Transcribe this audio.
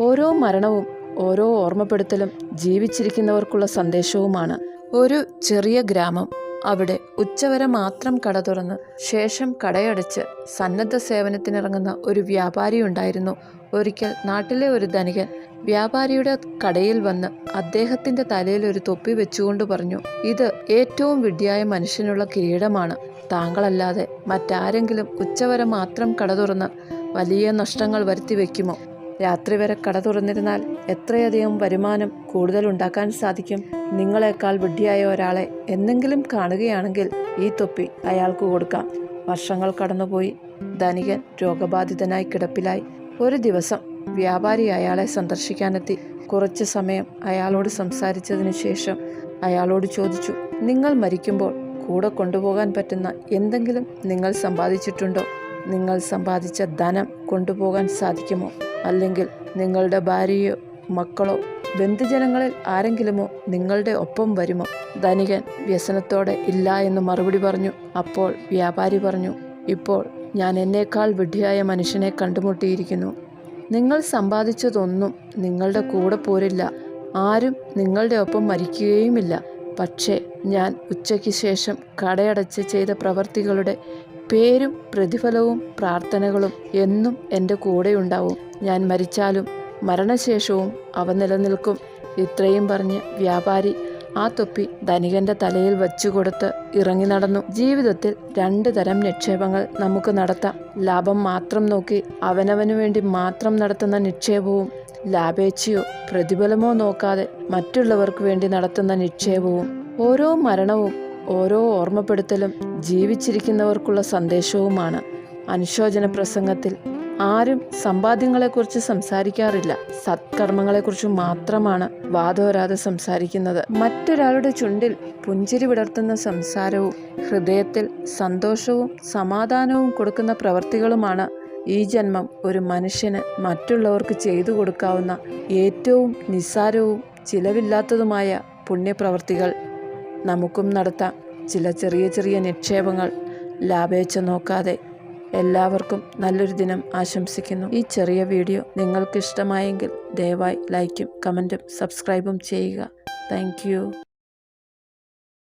ഓരോ മരണവും ഓരോ ഓർമ്മപ്പെടുത്തലും ജീവിച്ചിരിക്കുന്നവർക്കുള്ള സന്ദേശവുമാണ്. ഒരു ചെറിയ ഗ്രാമം അവിടെ ഉച്ചവരെ മാത്രം കട തുറന്ന് ശേഷം കടയടച്ച് സന്നദ്ധ സേവനത്തിനിറങ്ങുന്ന ഒരു വ്യാപാരി ഉണ്ടായിരുന്നു. ഒരിക്കൽ നാട്ടിലെ ഒരു ധനികൻ വ്യാപാരിയുടെ കടയിൽ വന്ന് അദ്ദേഹത്തിന്റെ തലയിൽ ഒരു തൊപ്പി വെച്ചുകൊണ്ട് പറഞ്ഞു ഇത് ഏറ്റവും വിഡ്ഢിയായ മനുഷ്യനുള്ള കിരീടമാണ്. താങ്കളല്ലാതെ മറ്റാരെങ്കിലും ഉച്ചവരെ മാത്രം കട തുറന്ന് വലിയ നഷ്ടങ്ങൾ വരുത്തി വെക്കുമോ? രാത്രി വരെ കട തുറന്നിരുന്നാൽ എത്രയധികം വരുമാനം കൂടുതൽ ഉണ്ടാക്കാൻ സാധിക്കും. നിങ്ങളെക്കാൾ വിഡ്ഢിയായ ഒരാളെ എന്തെങ്കിലും കാണുകയാണെങ്കിൽ ഈ തൊപ്പി അയാൾക്ക് കൊടുക്കാം. വർഷങ്ങൾ കടന്നുപോയി. ധനികൻ രോഗബാധിതനായി കിടപ്പിലായി. ഒരു ദിവസം വ്യാപാരി അയാളെ സന്ദർശിക്കാനെത്തി. കുറച്ച് സമയം അയാളോട് സംസാരിച്ചതിനു ശേഷം അയാളോട് ചോദിച്ചു നിങ്ങൾ മരിക്കുമ്പോൾ കൂടെ കൊണ്ടുപോകാൻ പറ്റുന്ന എന്തെങ്കിലും നിങ്ങൾ സമ്പാദിച്ചിട്ടുണ്ടോ? നിങ്ങൾ സമ്പാദിച്ച ധനം കൊണ്ടുപോകാൻ സാധിക്കുമോ? അല്ലെങ്കിൽ നിങ്ങളുടെ ഭാര്യയോ മക്കളോ ബന്ധുജനങ്ങളിൽ ആരെങ്കിലുമോ നിങ്ങളുടെ ഒപ്പം വരുമോ? ധനികൻ വ്യസനത്തോടെ ഇല്ല എന്ന് മറുപടി പറഞ്ഞു. അപ്പോൾ വ്യാപാരി പറഞ്ഞു ഇപ്പോൾ ഞാൻ എന്നേക്കാൾ വിഡ്ഢിയായ മനുഷ്യനെ കണ്ടുമുട്ടിയിരിക്കുന്നു. നിങ്ങൾ സമ്പാദിച്ചതൊന്നും നിങ്ങളുടെ കൂടെ പോരില്ല. ആരും നിങ്ങളുടെ ഒപ്പം മരിക്കുകയുമില്ല. പക്ഷേ ഞാൻ ഉച്ചയ്ക്ക് ശേഷം കടയടച്ച് ചെയ്ത പ്രവർത്തികളുടെ പേരും പ്രതിഫലവും പ്രാർത്ഥനകളും എന്നും എന്റെ കൂടെയുണ്ടാവും ഞാൻ മരിച്ചാലും മരണശേഷവും അവ നിലനിൽക്കും. ഇത്രയും പറഞ്ഞ് വ്യാപാരി ആ തൊപ്പി ധനികന്റെ തലയിൽ വെച്ചുകൊടുത്ത് ഇറങ്ങി നടന്നു. ജീവിതത്തിൽ രണ്ട് തരം നിക്ഷേപങ്ങൾ നമുക്ക് നടത്താം. ലാഭം മാത്രം നോക്കി അവനവനു വേണ്ടി മാത്രം നടത്തുന്ന നിക്ഷേപവും ലാഭേച്ഛയോ പ്രതിഫലമോ നോക്കാതെ മറ്റുള്ളവർക്ക് വേണ്ടി നടത്തുന്ന നിക്ഷേപവും ഓരോ മരണവും ഓരോ ഓർമ്മപ്പെടുത്തലും ജീവിച്ചിരിക്കുന്നവർക്കുള്ള സന്ദേശവുമാണ്. അനുശോചന പ്രസംഗത്തിൽ ആരും സമ്പാദ്യങ്ങളെക്കുറിച്ച് സംസാരിക്കാറില്ല. സത്കർമ്മങ്ങളെക്കുറിച്ച് മാത്രമാണ് വാദോരാതെ സംസാരിക്കുന്നത്. മറ്റൊരാളുടെ ചുണ്ടിൽ പുഞ്ചിരി വിടർത്തുന്ന സംസാരവും ഹൃദയത്തിൽ സന്തോഷവും സമാധാനവും കൊടുക്കുന്ന പ്രവർത്തികളുമാണ് ഈ ജന്മം ഒരു മനുഷ്യന് മറ്റുള്ളവർക്ക് ചെയ്തു കൊടുക്കാവുന്ന ഏറ്റവും നിസ്സാരവും ചിലവില്ലാത്തതുമായ പുണ്യപ്രവർത്തികൾ. നമുക്കും നടത്താം. ചില ചെറിയ ചെറിയ നിക്ഷേപങ്ങൾ. ലാഭേച്ഛ നോക്കാതെ. എല്ലാവർക്കും നല്ലൊരു ദിനം ആശംസിക്കുന്നു. ഈ ചെറിയ വീഡിയോ നിങ്ങൾക്ക് ഇഷ്ടമായെങ്കിൽ ദയവായി ലൈക്കും കമന്റും സബ്സ്ക്രൈബും ചെയ്യുക. താങ്ക്